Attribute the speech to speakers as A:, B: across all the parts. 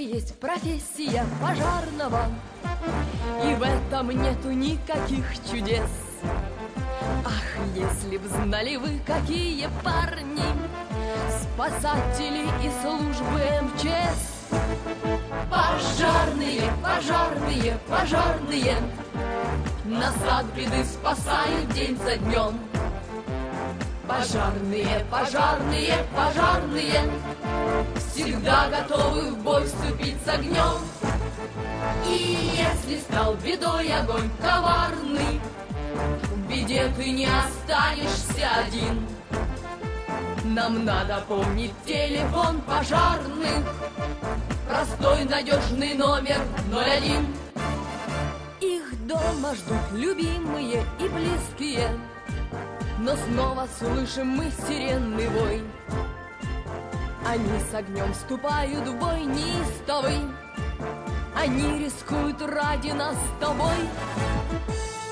A: есть профессия пожарного, И в этом нету никаких чудес. Ах, если б знали вы, какие парни, Спасатели и службы МЧС. Пожарные, пожарные, пожарные, Нас от беды спасают день за днем. Пожарные, пожарные, пожарные, Всегда готовы в бой вступить с огнем. И если стал бедой огонь коварный, В беде ты не останешься один. Нам надо помнить телефон пожарных, Простой надежный номер 01. Их дома ждут любимые и близкие, Но снова слышим мы сиренный вой. Они с огнем вступают в бой неистовый, Они рискуют ради нас с тобой.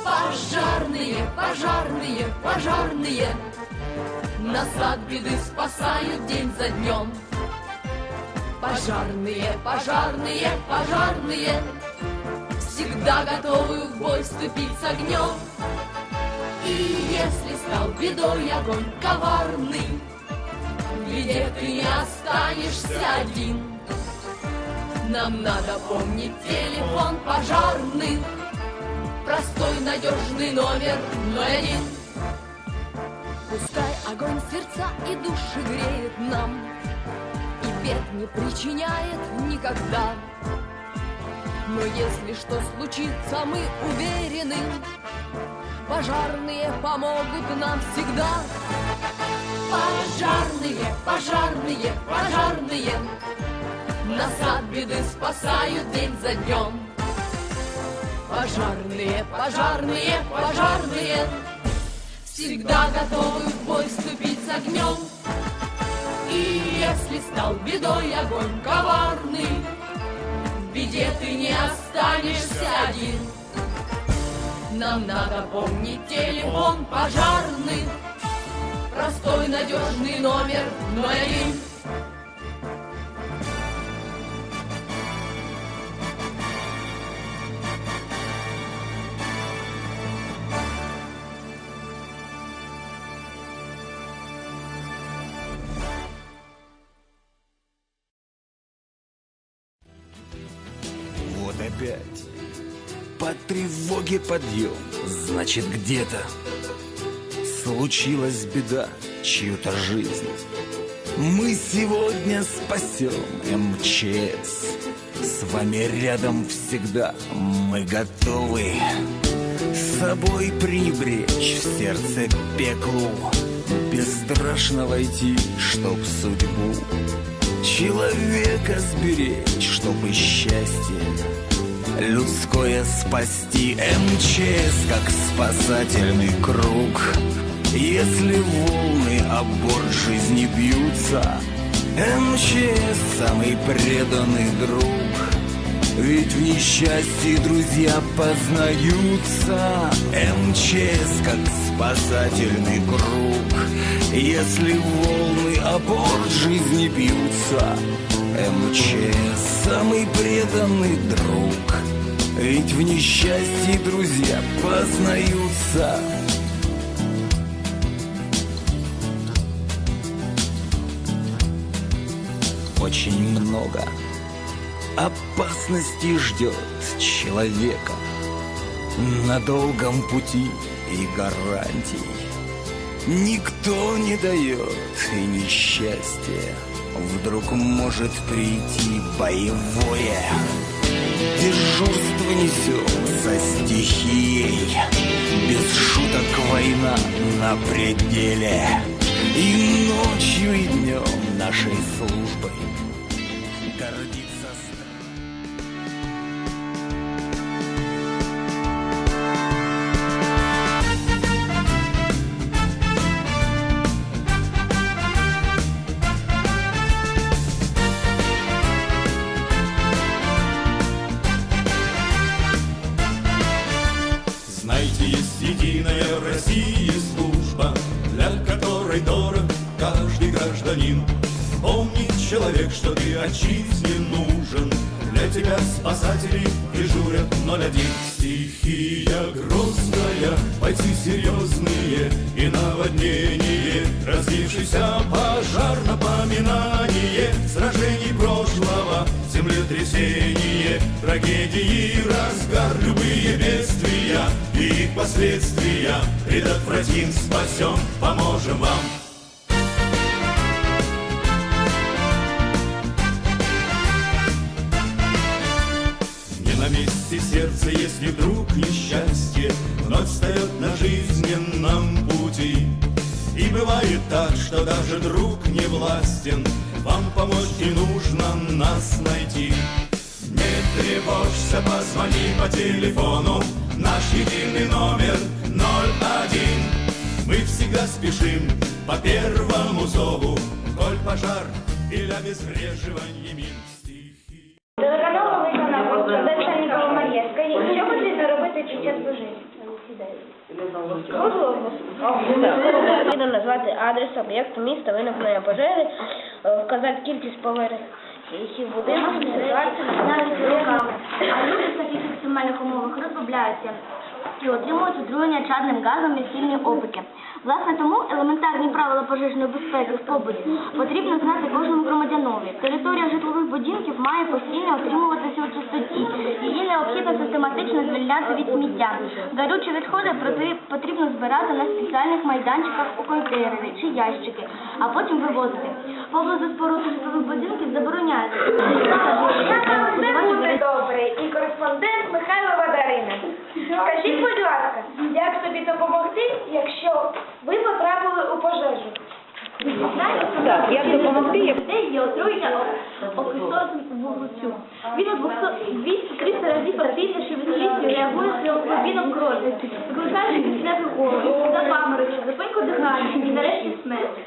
A: Пожарные, пожарные, пожарные, Нас от беды спасают день за днем. Пожарные, пожарные, пожарные, Всегда готовы в бой вступить с огнем. И если стал бедой огонь коварный, беде ты не останешься один. Нам надо помнить телефон пожарных, Простой надежный номер 01. Пускай огонь сердца и души греет нам, И бед не причиняет никогда. Но если что случится, мы уверены, Пожарные помогут нам всегда. Пожарные, пожарные, пожарные, Нас от беды спасают день за днем. Пожарные, пожарные, пожарные, Всегда готовы в бой вступить с огнем. И если стал бедой огонь коварный, В беде ты не останешься один. Нам надо помнить телефон пожарный, Простой надежный номер 01.
B: Вот опять. По тревоге подъем. Значит, где-то случилась беда, чью-то жизнь. Мы сегодня спасем МЧС. С вами рядом всегда мы готовы с собой пренебречь в сердце пеклу, бесстрашно войти, чтоб судьбу человека сберечь, чтобы счастье людское спасти. МЧС как спасательный круг. Если волны о жизни бьются, МЧС самый преданный друг. Ведь в несчастье друзья познаются МЧС как спасательный круг Если волны о жизни бьются МЧС самый преданный друг. Ведь в несчастье друзья познаются. Очень много опасности ждет человека на долгом пути и гарантий. Никто не дает и несчастье вдруг может прийти боевое. Дежурство несем со стихией, без шуток война на пределе. И ночью, и днем нашей службой
C: которой дорог каждый гражданин. Помни, человек, что ты отчизне нужен, тебя спасатели дежурят 01 Стихия грозная, бойцы серьезные И наводнение, разлившийся пожар Напоминание сражений прошлого Землетрясение, трагедии, разгар Любые бедствия и их последствия Предотвратим, спасем, поможем вам. Не на месте сердце, если вдруг несчастье Вновь встает на жизненном пути. И бывает так, что даже друг не властен Вам помочь и нужно нас найти. Не тревожься, позвони по телефону Наш единый номер 01 Мы всегда спешим по первому зову Коль пожар или обезвреживание мин стихий
D: Телеканал Велика Наука, Дальшанікова Марія. Скажіть, що потрібно робити під час служіння? Потрібно назвати адрес об'єкту міста виникнення пожежі, е, вказати кількість поверхів будинку, ситуацію навіть руками.
E: А люди в таких екстремальних умовах розслабляються і отримують отруєння чадним газом і сильні опіки. Власне тому елементарні правила пожежної безпеки в побуті потрібно знати кожному громадянові. Територія житлових будинків має постійно отримуватися у чистоті. Її необхідно систематично звільняти від сміття. Горючі відходи проти- потрібно збирати на спеціальних майданчиках у контейнери чи ящики, а потім вивозити. Поблизу споруд житлових будинків забороняється.
D: Все буде добре. І кореспондент Михайлова Дарина. Скажіть, будь ласка, як собі допомогти, якщо ви потрапили у пожежу?
E: Так, як допомогти, людей є отруєння окисозом вуглецю. Він у 200-300 разів активніше від кисню реагує з гемоглобіном крові, викликаючи кисневий голод, запаморочення, зупинку дихання і нарешті смерть.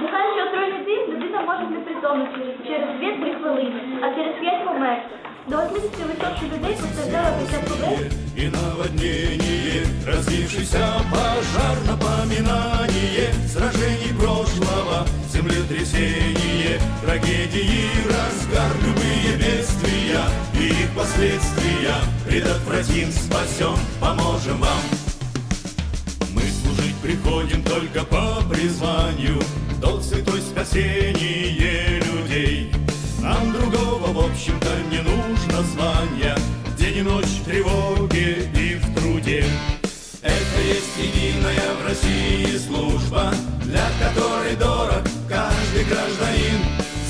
E: Дихаючи отруєний дим, людина може знепритомнити через 2-3 хвилини, а через 5 померти. До 80% людей постраждало після пожежі.
C: и наводнение, разлившийся пожар, напоминание сражений прошлого, землетрясение, трагедии, разгар, любые бедствия. И их последствия предотвратим, спасем, поможем служба, для которой дорог каждый гражданин.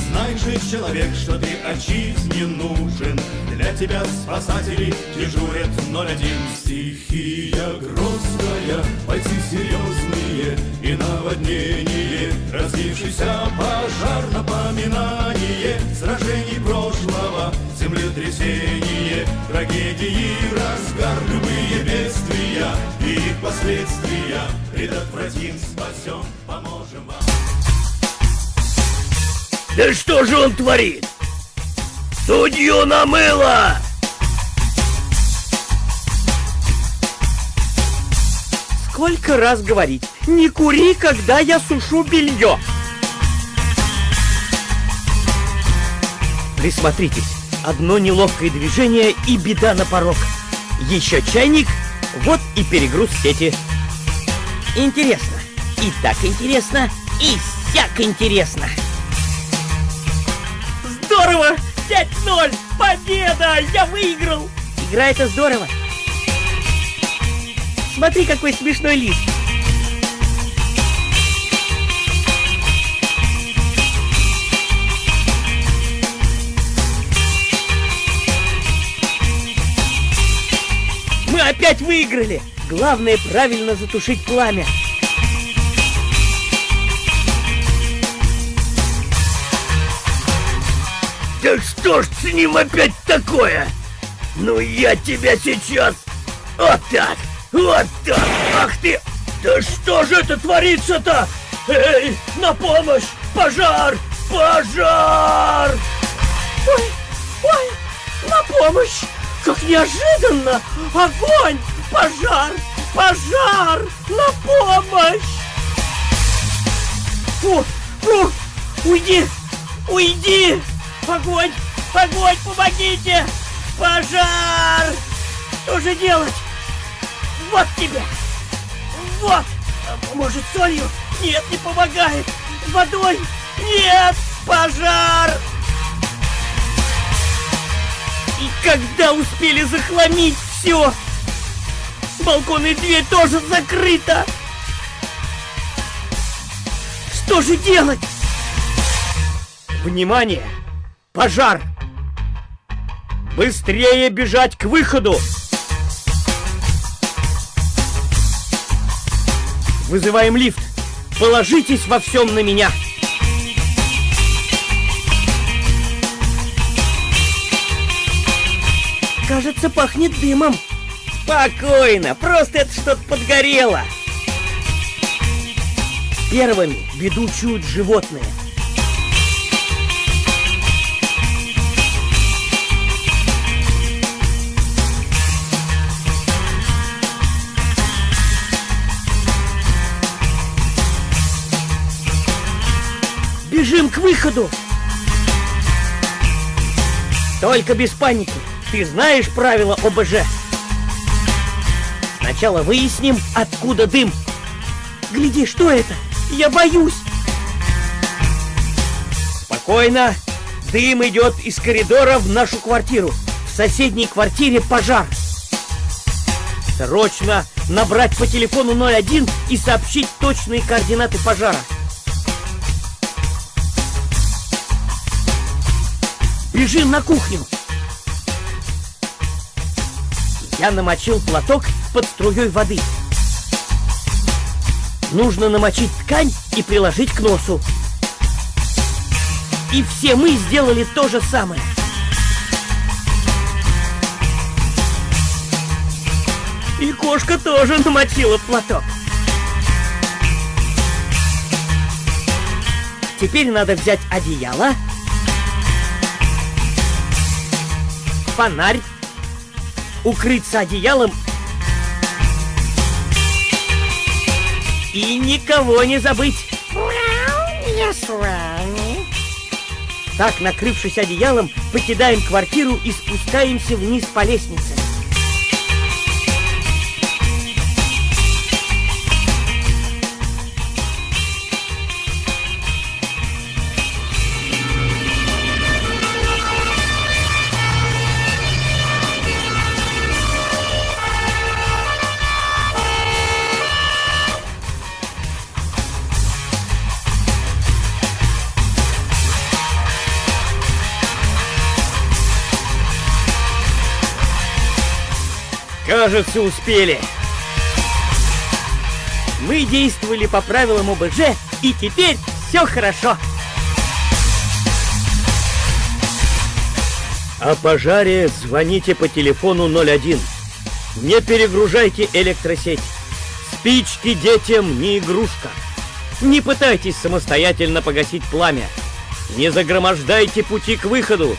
C: Знай же, человек, что ты отчизне нужен, для тебя спасатели дежурят 01. Стихия грозная, бойцы серьезные и наводнение, разлившийся пожар, напоминание сражений прошлого, землетрясение, трагедии, разгар, любые бедствия и их последствия предотвратим, спасем, поможем вам.
B: Да что же он творит? Судью намыло!
F: Сколько раз говорить, не кури, когда я сушу белье. Присмотритесь, одно неловкое движение и беда на порог. Еще чайник, вот и перегруз сети. Интересно, и так интересно, и сяк интересно. Здорово! 5-0! Победа! Я выиграл! Игра это здорово. Смотри, какой смешной лист. Опять выиграли! Главное правильно затушить пламя.
B: Да что ж с ним опять такое? Ну я тебя сейчас... Вот так! Вот так! Ах ты! Да что же это творится-то? Эй, на помощь! Пожар! Пожар!
F: Ой, ой, на помощь! Как неожиданно! Огонь! Пожар! Пожар! На помощь! Фу, фу, уйди! Уйди! Огонь! Огонь, помогите! Пожар! Что же делать? Вот тебе! Вот! Может, солью? Нет, не помогает! Водой? Нет! Пожар! И когда успели захламить все? Балконная дверь тоже закрыта! Что же делать? Внимание! Пожар! Быстрее бежать к выходу! Вызываем лифт! Положитесь во всем на меня! Кажется, пахнет дымом. Спокойно, просто это что-то подгорело. Первыми беду чуют животные. Бежим к выходу! Только без паники. Ты знаешь правила ОБЖ? Сначала выясним, откуда дым. Гляди, что это? Я боюсь. Спокойно. Дым идет из коридора в нашу квартиру. В соседней квартире пожар. Срочно набрать по телефону 01 и сообщить точные координаты пожара. Бежим на кухню. Я намочил платок под струей воды. Нужно намочить ткань и приложить к носу. И все мы сделали то же самое. И кошка тоже намочила платок. Теперь надо взять одеяло, фонарь, укрыться одеялом и никого не забыть.
G: Я с вами.
F: Так, накрывшись одеялом, покидаем квартиру и спускаемся вниз по лестнице. Кажется, успели. Мы действовали по правилам ОБЖ, и теперь все хорошо. О пожаре звоните по телефону 01. Не перегружайте электросеть. Спички детям не игрушка. Не пытайтесь самостоятельно погасить пламя. Не загромождайте пути к выходу.